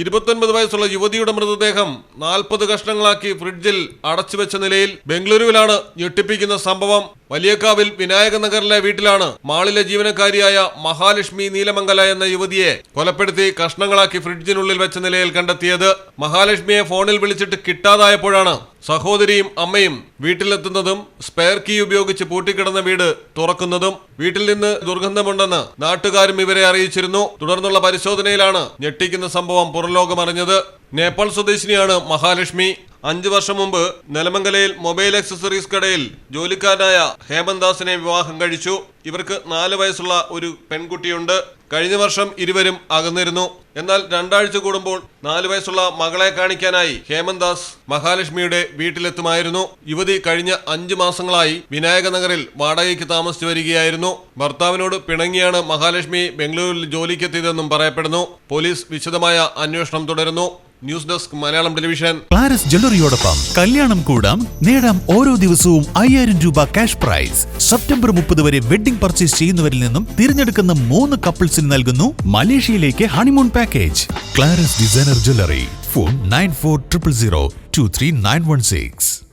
ഇരുപത്തൊൻപത് വയസ്സുള്ള യുവതിയുടെ മൃതദേഹം നാൽപ്പത് കഷ്ണങ്ങളാക്കി ഫ്രിഡ്ജിൽ അടച്ചു വെച്ച നിലയിൽ ബംഗളൂരുവിലാണ് ഞെട്ടിപ്പിക്കുന്ന സംഭവം. വലിയക്കാവിൽ വിനായക നഗറിലെ വീട്ടിലാണ് മാളിലെ ജീവനക്കാരിയായ മഹാലക്ഷ്മി നീലമംഗല എന്ന യുവതിയെ കൊലപ്പെടുത്തി കഷ്ണങ്ങളാക്കി ഫ്രിഡ്ജിനുള്ളിൽ വെച്ച നിലയിൽ കണ്ടെത്തിയത്. മഹാലക്ഷ്മിയെ ഫോണിൽ വിളിച്ചിട്ട് കിട്ടാതായപ്പോഴാണ് സഹോദരിയും അമ്മയും വീട്ടിലെത്തുന്നതും സ്പെയർ കീ ഉപയോഗിച്ച് പൂട്ടിക്കിടന്ന വീട് തുറക്കുന്നതും വീട്ടിൽ നിന്ന് ദുർഗന്ധമുണ്ടെന്ന് നാട്ടുകാരും ഇവരെ അറിയിച്ചിരുന്നു. തുടർന്നുള്ള പരിശോധനയിലാണ് ഞെട്ടിക്കുന്ന സംഭവം പുറലോകമറിഞ്ഞത്. നേപ്പാൾ സ്വദേശിനിയാണ് മഹാലക്ഷ്മി. അഞ്ചു വർഷം മുമ്പ് നെലമംഗലയിൽ മൊബൈൽ ആക്സസറീസ് കടയിൽ ജോലിക്കാരനായ ഹേമന്ദാസിനെ വിവാഹം കഴിച്ചു. ഇവർക്ക് നാല് വയസ്സുള്ള ഒരു പെൺകുട്ടിയുണ്ട്. കഴിഞ്ഞ വർഷം ഇരുവരും അകന്നിരുന്നു. എന്നാൽ രണ്ടാഴ്ച കൂടുമ്പോൾ നാല് വയസ്സുള്ള മകളെ കാണിക്കാനായി ഹേമന്ദാസ് മഹാലക്ഷ്മിയുടെ വീട്ടിലെത്തുമായിരുന്നു. യുവതി കഴിഞ്ഞ അഞ്ചു മാസങ്ങളായി വിനായക നഗറിൽ വാടകയ്ക്ക് താമസിച്ചു വരികയായിരുന്നു. ഭർത്താവിനോട് പിണങ്ങിയാണ് മഹാലക്ഷ്മി ബംഗളൂരിൽ ജോലിക്കെത്തിയതെന്നും പറയപ്പെടുന്നു. പോലീസ് വിശദമായ അന്വേഷണം തുടരുന്നു. News desk Malayalam television. Claras ജ്വല്ലറിയോടൊപ്പം കല്യാണം കൂടാം. നേടാം ഓരോ ദിവസവും അയ്യായിരം രൂപ ക്യാഷ് പ്രൈസ് സെപ്റ്റംബർ മുപ്പത് വരെ വെഡിംഗ് പർച്ചേസ് ചെയ്യുന്നവരിൽ നിന്നും തിരഞ്ഞെടുക്കുന്ന മൂന്ന് കപ്പിൾസിന് നൽകുന്നു മലേഷ്യയിലേക്ക് honeymoon package Claras designer jewellery. Phone nine four triple zero two three nine one six.